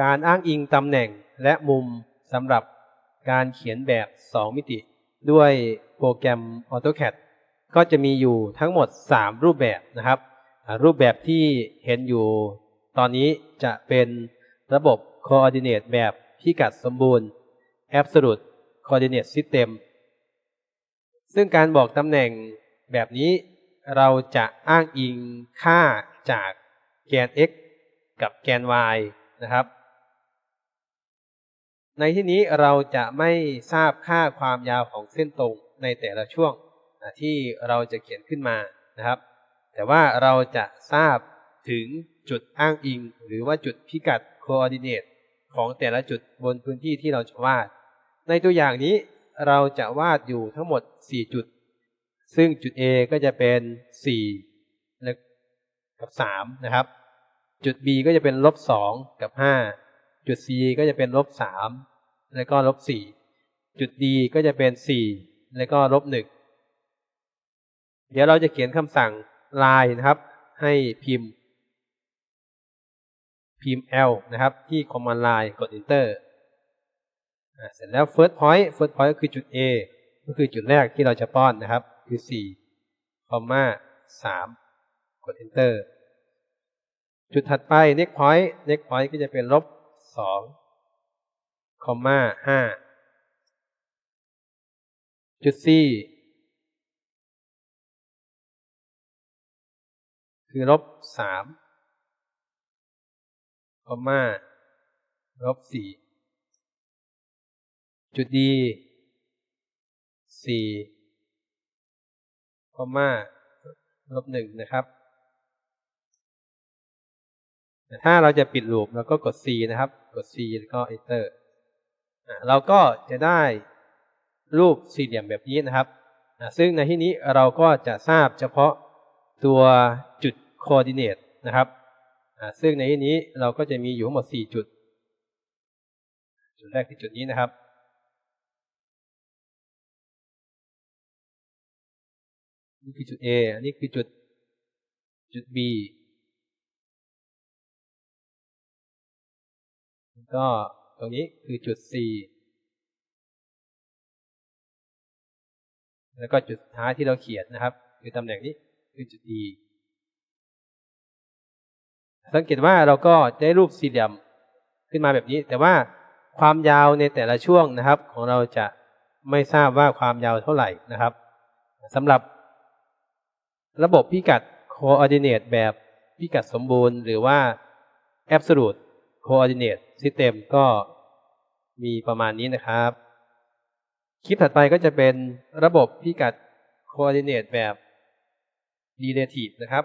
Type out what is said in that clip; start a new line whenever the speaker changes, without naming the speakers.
การอ้างอิงตำแหน่งและมุมสำหรับการเขียนแบบ 2 มิติ ด้วยโปรแกรม AutoCAD ก็จะมีอยู่ทั้งหมด 3 รูปแบบนะครับ รูปแบบที่เห็นอยู่ ตอนนี้จะเป็นระบบ Coordinate แบบพิกัดสมบูรณ์ Absolute Coordinate System ซึ่งการบอกตำแหน่งแบบนี้เราจะอ้างอิงค่าจากแกน x กับแกน y นะครับ ในที่นี้เราจะไม่ทราบค่าความยาวของเส้นตรงในแต่ละช่วงที่เราจะเขียนขึ้นมานะครับ แต่ว่าเราจะทราบถึงจุดอ้างอิง หรือว่าจุดพิกัด coordinate ของแต่ละจุดบนพื้นที่ที่เราจะวาด ในตัวอย่างนี้เราจะวาดอยู่ทั้งหมด 4 จุด ซึ่งจุด A ก็จะเป็น 4 กับ 3 นะครับ จุด B ก็จะเป็นลบ 2 กับ 5 จุด C ก็จะเป็นลบ3แล้วก็ลบ4จุด D ก็จะเป็น4แล้วก็ลบ1เดี๋ยวเราจะเขียนคำสั่ง line นะครับ ให้พิมพ์ พิมพ์ L นะครับ ที่ command line กด enter เสร็จแล้ว first point first point ก็คือจุด A ก็คือจุดแรกที่เราจะป้อนนะครับ คือ4คอมมา3กด enter จุดถัดไป next point next point ก็จะเป็นลบ สองคอมมาห้าจุดสี่คือลบสามคอมมาลบสี่จุดดีสี่คอมมาลบหนึ่งนะครับ ถ้าเราจะปิดลูปเราก็กด C นะครับ กด C แล้วก็ Enter เราก็จะได้รูปสี่เหลี่ยมแบบนี้นะครับ ซึ่งในที่นี้เราก็จะทราบเฉพาะตัวจุด coordinate นะครับ ซึ่งในที่นี้เราก็จะมีอยู่ทั้งหมด 4 จุด จุดแรกคือจุดนี้นะครับ นี่คือจุด A อันนี้คือจุดจุด B ก็ตรงนี้คือจุด C แล้วก็จุดท้ายที่เราเขียนนะครับ คือตำแหน่งนี้คือจุด D สังเกตว่าเราก็ได้รูปสี่เหลี่ยมขึ้นมาแบบนี้ แต่ว่าความยาวในแต่ละช่วงนะครับ ของเราจะไม่ทราบว่าความยาวเท่าไหร่นะครับสำหรับระบบพิกัด coordinate แบบพิกัดสมบูรณ์ หรือว่า absolute coordinate system ก็มีประมาณนี้นะครับ คลิปถัดไปก็จะเป็นระบบพิกัด coordinate แบบ relative นะครับ